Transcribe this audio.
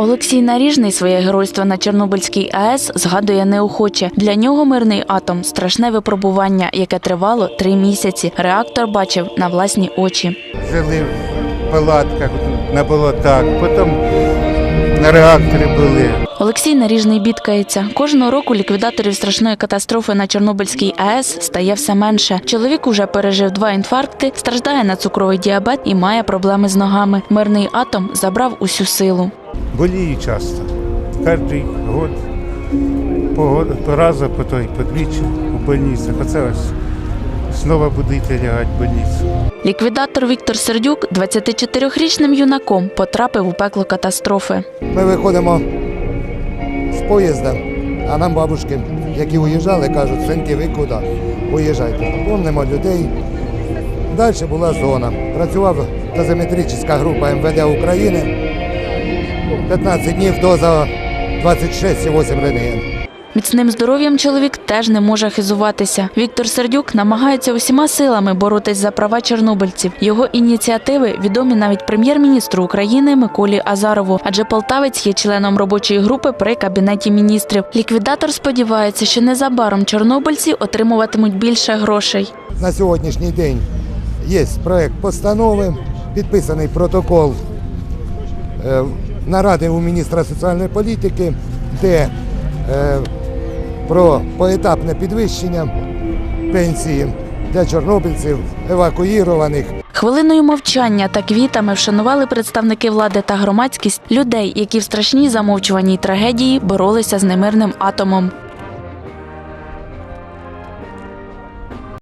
Олексій Наріжний своє геройство на Чорнобильській АЕС згадує неохоче. Для нього мирний атом страшне випробування, яке тривало три місяці. Реактор бачив на власні очі. Жили в палатках на болотах, потім на реакторі були. Олексій Наріжний бідкається. Кожного року ліквідаторів страшної катастрофи на Чорнобильській АЕС стає все менше. Чоловік уже пережив два інфаркти, страждає на цукровий діабет і має проблеми з ногами. Мирний атом забрав усю силу. Болію часто. Кожен год по, по разу, по той, по двічі у больницях. Оце ось знову будете лягати в больницю. Ліквідатор Віктор Сердюк 24-річним юнаком потрапив у пекло катастрофи. Ми виходимо з поїзда, а нам бабушки, які уїжджали, кажуть, синки, ви куди? Уїжджайте. Помнимо людей. Далі була зона. Працював дозиметрична група МВД України. 15 днів доза 26,8 рентген. Міцним здоров'ям чоловік теж не може хизуватися. Віктор Сердюк намагається усіма силами боротись за права чорнобильців. Його ініціативи відомі навіть прем'єр-міністру України Миколі Азарову, адже полтавець є членом робочої групи при кабінеті міністрів. Ліквідатор сподівається, що незабаром чорнобильці отримуватимуть більше грошей. На сьогоднішній день є проект постанови, підписаний протокол е, наради у міністра соціальної політики, де е, про поетапне підвищення пенсії для чорнобильців, евакуїрованих. Хвилиною мовчання та квітами вшанували представники влади та громадськість людей, які в страшній замовчуваній трагедії боролися з немирним атомом.